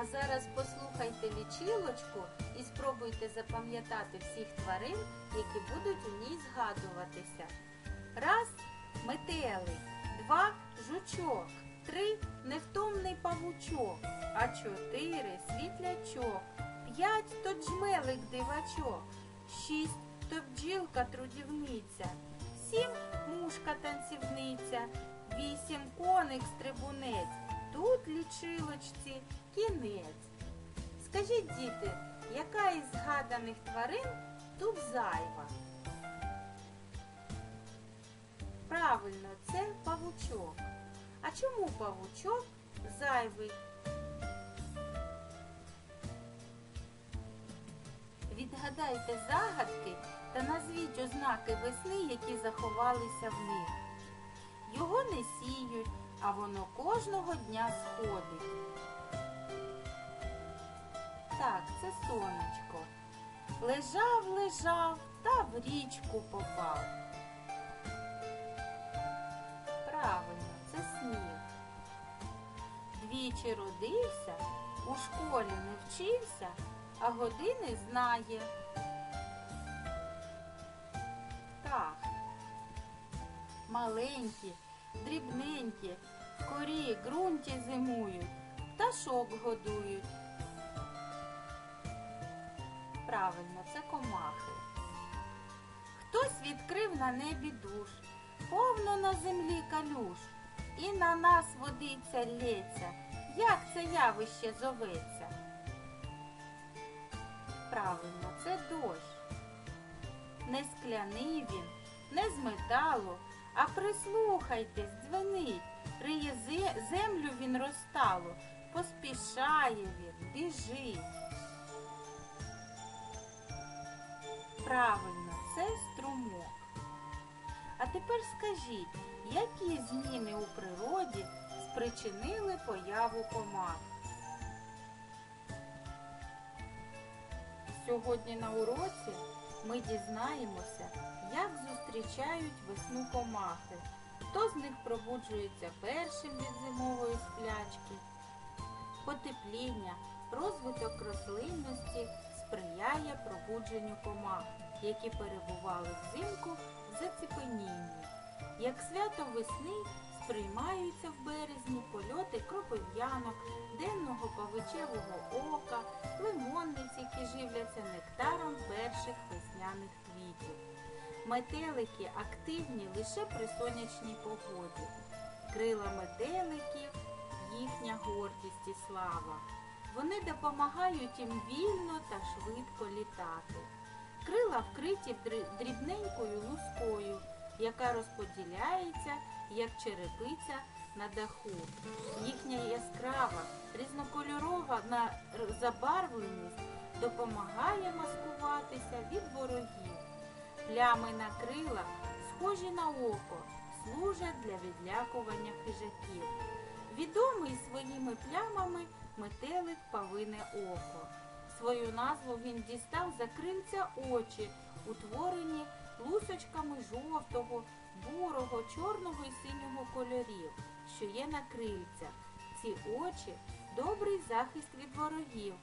А зараз послухайте лічилочку і спробуйте запам'ятати всіх тварин, які будуть у ній згадуватися. Раз метелик, два жучок, три невтомний павучок, а чотири світлячок, п'ять то джмелик дивачок, шість то бджілка трудівниця, сім мушка танцівниця, вісім коник стрибунець. Тут лічилочці кінець. Скажіть, діти, яка із згаданих тварин тут зайва? Правильно, це павучок. А чому павучок зайвий? Відгадайте загадки та назвіть ознаки весни, які заховалися в них. Його не сіють, а воно кожного дня сходить. Так, це сонечко. Лежав, лежав та в річку попав. Правильно, це сніг. Двічі родився, у школі не вчився, а години знає. Так. Маленькі, дрібненькі, в корі ґрунті зимують, пташок годують. Правильно, це комахи. Хтось відкрив на небі душ, повно на землі калюш, і на нас водиця лється. Як це явище зоветься? Правильно, це дощ. Не скляний він, не з металу, а прислухайтесь, дзвенить, риє землю він розталу, поспішає він, біжить. Правильно, це струмок. А тепер скажіть, які зміни у природі спричинили появу комах? Сьогодні на уроці ми дізнаємося, як зустрічають весну комахи, хто з них пробуджується першим від зимової сплячки. Потепління, розвиток рослинності сприяє пробудженню комах, які перебували взимку в заціпенінні. Як свято весни сприймаються в березні польоти кропив'янок, денного павичевого ока, лимонниць, які живляться нектаром перших весняних квітів. Метелики активні лише при сонячній погоді. Крила метеликів їхня гордість і слава. Вони допомагають їм вільно та швидко літати. Крила вкриті дрібненькою лускою, яка розподіляється, як черепиця на даху. Їхня яскрава, різнокольорова забарвленість допомагає маскуватися від ворогів. Плями на крилах, схожі на око, служать для відлякування хижаків. Відомий своїми плямами метелик павине око. Свою назву він дістав за крильця очі, утворені лусочками жовтого, бурого, чорного і синього кольорів, що є на крильцях. Ці очі добрий захист від ворогів.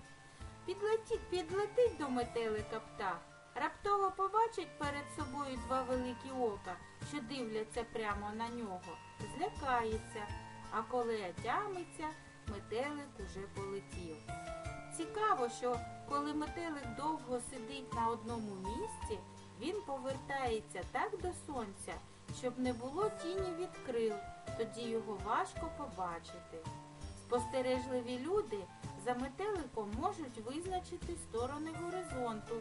Підлетіть, підлетить до метелика птах, раптово побачить перед собою два великі ока, що дивляться прямо на нього, злякається, а коли отямиться, метелик уже полетів. Цікаво, що коли метелик довго сидить на одному місці, він повертається так до сонця, щоб не було тіні від крил, тоді його важко побачити. Спостережливі люди за метеликом можуть визначити сторони горизонту,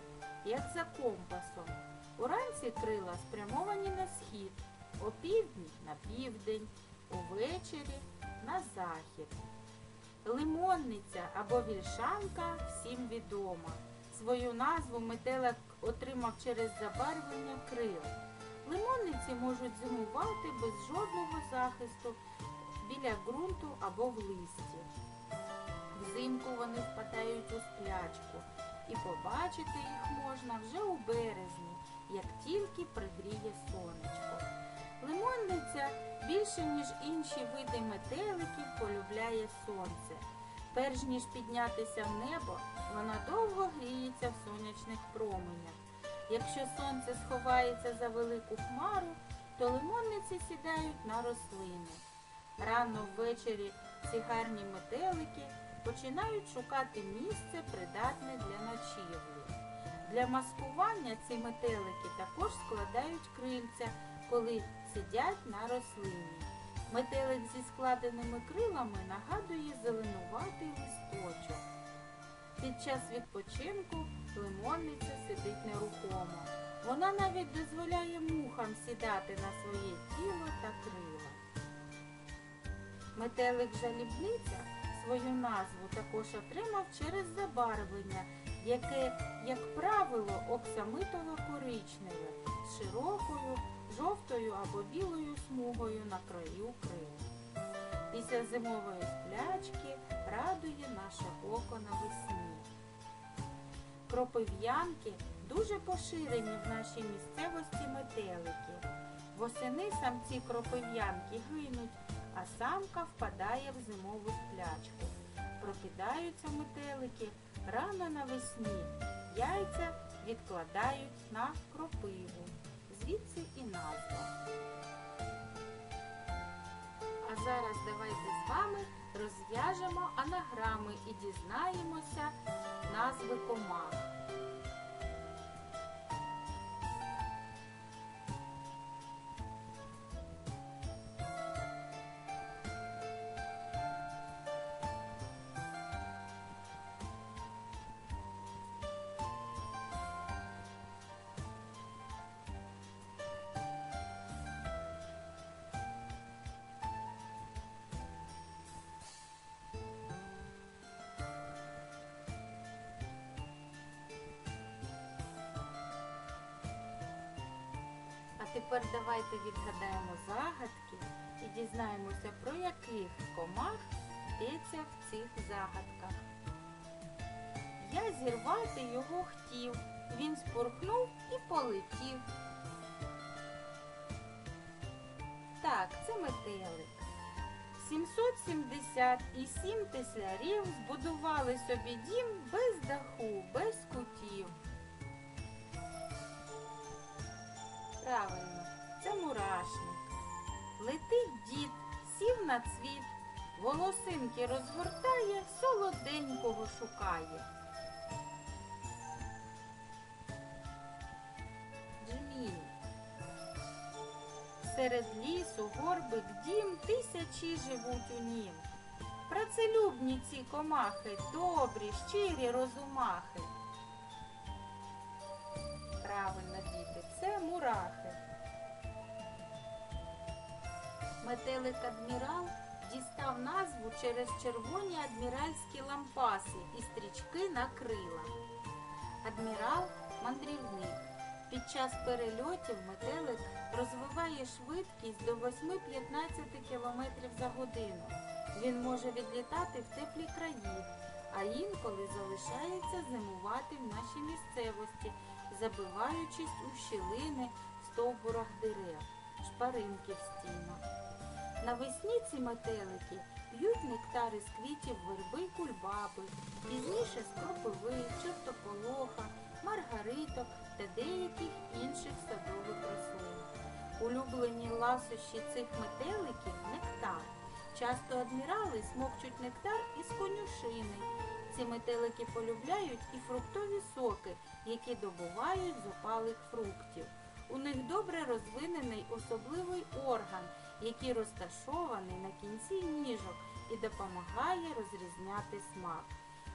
як за компасом. Уранці крила спрямовані на схід, опівдні на південь, увечері на захід. Лимонниця або вільшанка всім відома. Свою назву метелик отримав через забарвлення крил. Лимонниці можуть зимувати без жодного захисту біля ґрунту або в листі. Взимку вони впадають у сплячку, і побачити їх можна вже у березні, як тільки пригріє сонечко. Лимонниця більше, ніж інші види метеликів, полюбляє сонце. Перш ніж піднятися в небо, вона довго гріється в сонячних променях. Якщо сонце сховається за велику хмару, то лимонниці сідають на рослини. Рано ввечері ці гарні метелики починають шукати місце, придатне для ночівлі. Для маскування ці метелики також складають крильця, коли сидять на рослині. Метелик зі складеними крилами нагадує зеленуватий листочок. Під час відпочинку лимонниця сидить нерухомо. Вона навіть дозволяє мухам сідати на своє тіло та крила. Метелик жалібниця свою назву також отримав через забарвлення, яке, як правило, оксамитово-коричневе з широкою жовтою або білою смугою на краю крил. Після зимової сплячки радує наше око навесні. Кропив'янки дуже поширені в нашій місцевості метелики. Восени самці кропив'янки гинуть, а самка впадає в зимову сплячку. Прокидаються метелики рано навесні. Яйця відкладають на кропиву. Звідси і назва. А зараз давайте з вами розв'яжемо анаграми і дізнаємося назви комах. Тепер давайте відгадаємо загадки і дізнаємося, про яких комах йдеться в цих загадках. Я зірвати його хотів, він спорхнув і полетів. Так, це метелик. 777 теслярів збудували собі дім без даху, без кутів. Правильно, це мурашник. Летить дід, сів на цвіт, волосинки розгортає, солоденького шукає. Джміль. Серед лісу горбик дім тисячі живуть у нім. Працелюбні ці комахи, добрі, щирі розумахи. Це. Метелик адмірал дістав назву через червоні адміральські лампаси і стрічки на крилах. Адмірал мандрівник. Під час перельотів метелик розвиває швидкість до 8-15 км за годину. Він може відлітати в теплі краї, а інколи залишається зимувати в нашій місцевості, забиваючись у щілини в стовбурах дерев, шпаринки в стінах. Навесні ці метелики п'ють нектари з квітів верби кульбаби, пізніше з кропиви, чортополоха, маргариток та деяких інших садових рослин. Улюблені ласощі цих метеликів нектар. Часто адмірали смокчуть нектар із конюшини. Ці метелики полюбляють і фруктові соки, які добувають з опалих фруктів. У них добре розвинений особливий орган, який розташований на кінці ніжок і допомагає розрізняти смак.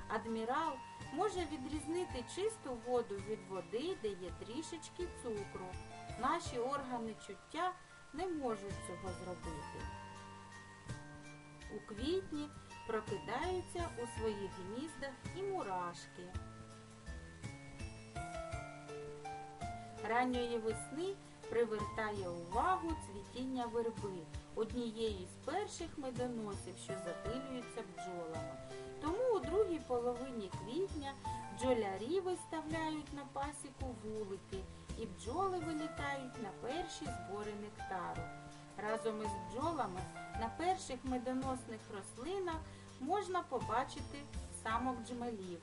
Адмірал може відрізнити чисту воду від води, де є трішечки цукру. Наші органи чуття не можуть цього зробити. У квітні прокидаються у своїх гніздах і мурашки. Ранньої весни привертає увагу цвітіння верби, однієї з перших медоносів, що запилюються бджолами. Тому у другій половині квітня бджолярі виставляють на пасіку вулики, і бджоли вилітають на перші збори нектару. Разом із бджолами на перших медоносних рослинах можна побачити самок джмелів.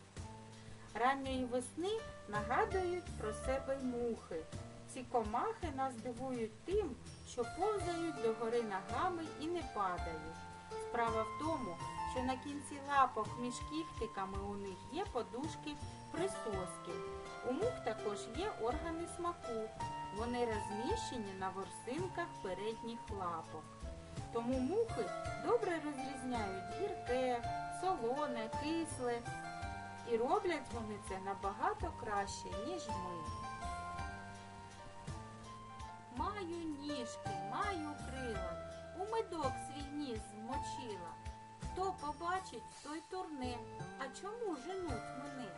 Ранньої весни нагадують про себе мухи. Ці комахи нас дивують тим, що повзають догори ногами і не падають. Справа в тому, що на кінці лапок між кіхтиками у них є подушки присоски. У мух також є органи смаку. Вони розміщені на ворсинках передніх лапок. Тому мухи добре розрізняють гірке, солоне, кисле. І роблять вони це набагато краще, ніж ми. Маю ніжки, маю крила, у медок свій ніс змочила. Хто побачить, той турне. А чому женуть мене?